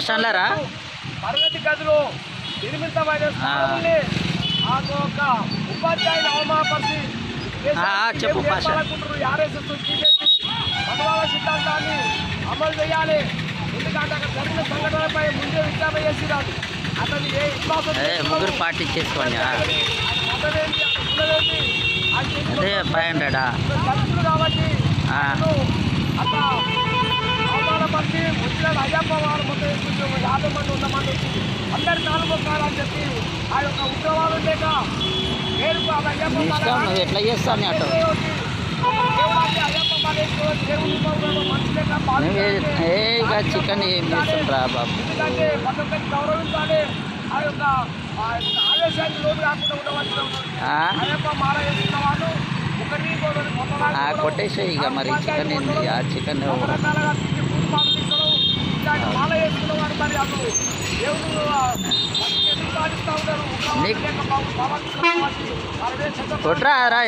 స్టాండ్లరా? తరగతి గదిలో నిర్మితమైన స్థానాన్ని ఆ. యొక్క ఉపాధ్యాయులు అవమానపరిచి ఆ, ఆ, చెప్పు. ఆర్ఎస్ఎస్ బీజేపీ సిద్ధాంతాన్ని అమలు చేయాలి. ఎందుకంటే అక్కడ జరిగిన సంఘటనలపై ముందే విచారణ అతను ఏ ముగ్గురు పార్టీ చేసుకోండి అదే ఫైవ్ హండ్రెడా? కాబట్టి ఆ. వచ్చిన అయ్యప్ప వారు మొత్తం ఒక యాభై మంది ఉన్న మంది వచ్చి అందరి నాలుగు కాలని చెప్పి ఆ యొక్క ఉద్యోగాలు లేక ఆ అయ్యప్ప నీ ఇష్టం మాల నువ్వు ఎట్లా చేస్తావు అటు దేవుడాన్ని అయ్యప్ప మాల వేసుకోవాలి, దేవుని రూపంలో మనిషి లేక నువ్వు బాధితులని ఏ ఇక చికెన్ ఏం చేస్తుండ్రా బాబు? ఎందుకంటే ప్రతి గౌరవించాలి ఆ యొక్క ఆవేశానికి కాకుండా ఉండవచ్చు? అయ్యప్ప మాల వేసుకున్న వాళ్ళు కొట్టేసేయ్ ఇక మరి చికెన్ ఏంది? ఆ చికెన్ ఇలాంటి మాల వేసుకున్న వారు మరి అసలు దేవుడు ఆ, వాటిని ఎందుకు పాటిస్తూ ఉంటారు నీకు-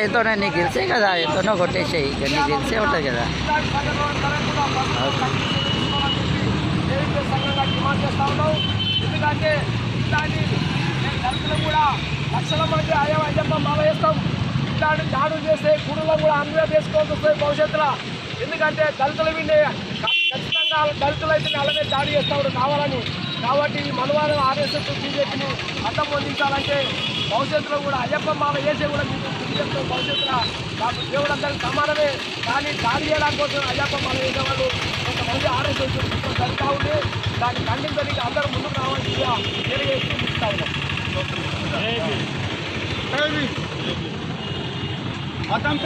ఎంతోనే గెలిచే కదా ఎంతనో కొట్టేసేయి ఇక నీకు గెలిచే ఉంటుంది కదా. ఎందుకంటే ఇలాంటి నేను దళితులు కూడా లక్షల మంది అయ్యా అయ్యప్ప మాల వేస్తాం. ఇట్లాంటి దాడులు చేస్తే గుడులో కూడా అందరూ వేసుకోవాల్సి వస్తుంది భవిష్యత్తులో. ఎందుకంటే దళితుల మీద ఖచ్చితంగా దళితులు అయితే అలాగే దాడి చేస్తా ఉంటారు కావాలని. కాబట్టి ఈ మనవారం ఆర్ఎస్ఎస్ బీజేపీని అడ్డం పొందించాలంటే భవిష్యత్తులో కూడా అయ్యప్ప మాల వేసే కూడా మీకు బీజేపీ భవిష్యత్తులో నాకు దేవుడు అందరికి సమానమే. కానీ దాడి చేయడానికి కోసం అయ్యప్ప మాల వేసే వాళ్ళు కొంతమంది ఆర్ఎస్ఎస్ జరుగుతూ ఉంది దాన్ని ఖండించడానికి అందరూ ముందుకు రావాల్సిందిగా తెలియజేస్తూ ఇస్తా ఉన్నాం. Adam